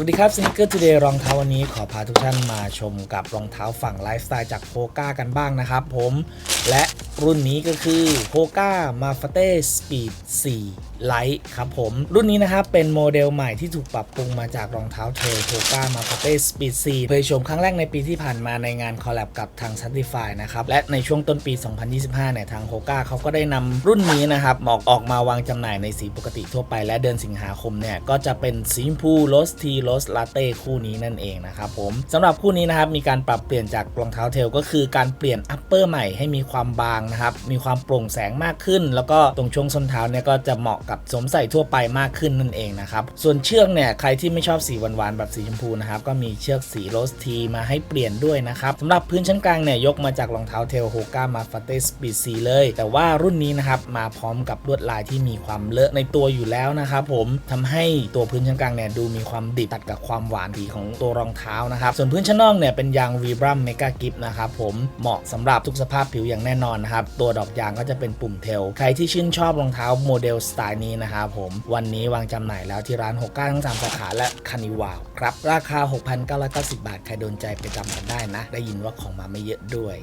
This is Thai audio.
วัสดีครับ Sneaker Today รองเท้าวันนี้ขอพาทุกท่านมาชมกับรองเท้าฝั่งไลฟ์สไตล์จากโฟก้ากันบ้างนะครับผม และ รุ่นนี้ก็คือโ o ก้ามาฟ a เต้สปีด4 Lite ครับผม รุ่นนี้นะครับ เป็นโมเดลใหม่ที่ถูกปรับปรุงมาจากรองเท้าเทรลโ o ก้ามาฟ a เต้สปีด4เผยโฉมครั้งแรกในปีที่ผ่านมาในงานคอลแลบกับทาง s ั t i f y นะครับ และในช่วงต้นปี 2025 เนี่ย ทางโ o ก้าเขาก็ได้นำรุ่นนี้นะครับออกออกมาวางจำหน่ายในสีปกติทั่วไป และเดือนสิงหาคมเนี่ย ก็จะเป็นสีชมพูโรสทีโรสลาเต้คู่นี้นั่นเองนะครับผมสำหรับคู่นี้นะครับมีการปรับเปลี่ยนจากรองเท้าเทรลก็คือการเปลี่ยนอัปเปอร์ใหม่ให้มีความบางนะครับ มีความโปร่งแสงมากขึ้น แล้วก็ตรงช่วงส้นเท้าเนี่ยก็จะเหมาะกับสวมใส่ทั่วไปมากขึ้นนั่นเองนะครับ ส่วนเชือกเนี่ยใครที่ไม่ชอบสีหวานๆแบบสีชมพูนะครับก็มีเชือกสีโรสทีมาให้เปลี่ยนด้วยนะครับสำหรับพื้นชั้นกลางเนี่ยยกมาจากรองเท้าเทลโฮก้ามาฟาเตสปีซีเลย แต่ว่ารุ่นนี้นะครับมาพร้อมกับลวดลายที่มีความเลอะในตัวอยู่แล้วนะครับผมทำให้ตัวพื้นชั้นกลางเนี่ยดูมีความดิบตัดกับความหวานดีของตัวรองเท้านะครับส่วนพื้นชั้นนอกเนี่ยเป็นยาง v b r a m Mega Grip นะครับผมเหมาะสำหรับทุกสภาพผิวอย่างแน่นอนนะครับตัวดอกยางก็จะเป็นปุ่มเทล ใครที่ชื่นชอบรองเท้าโมเดลสไตล์นี้นะครับผม วันนี้วางจำหน่ายแล้วที่ร้าน6ก้าทั้ง3สาขาและคานิวาวครับ ราคา 6,990 บาท ใครโดนใจไปจำกันได้นะ ได้ยินว่าของมาไม่เยอะด้วย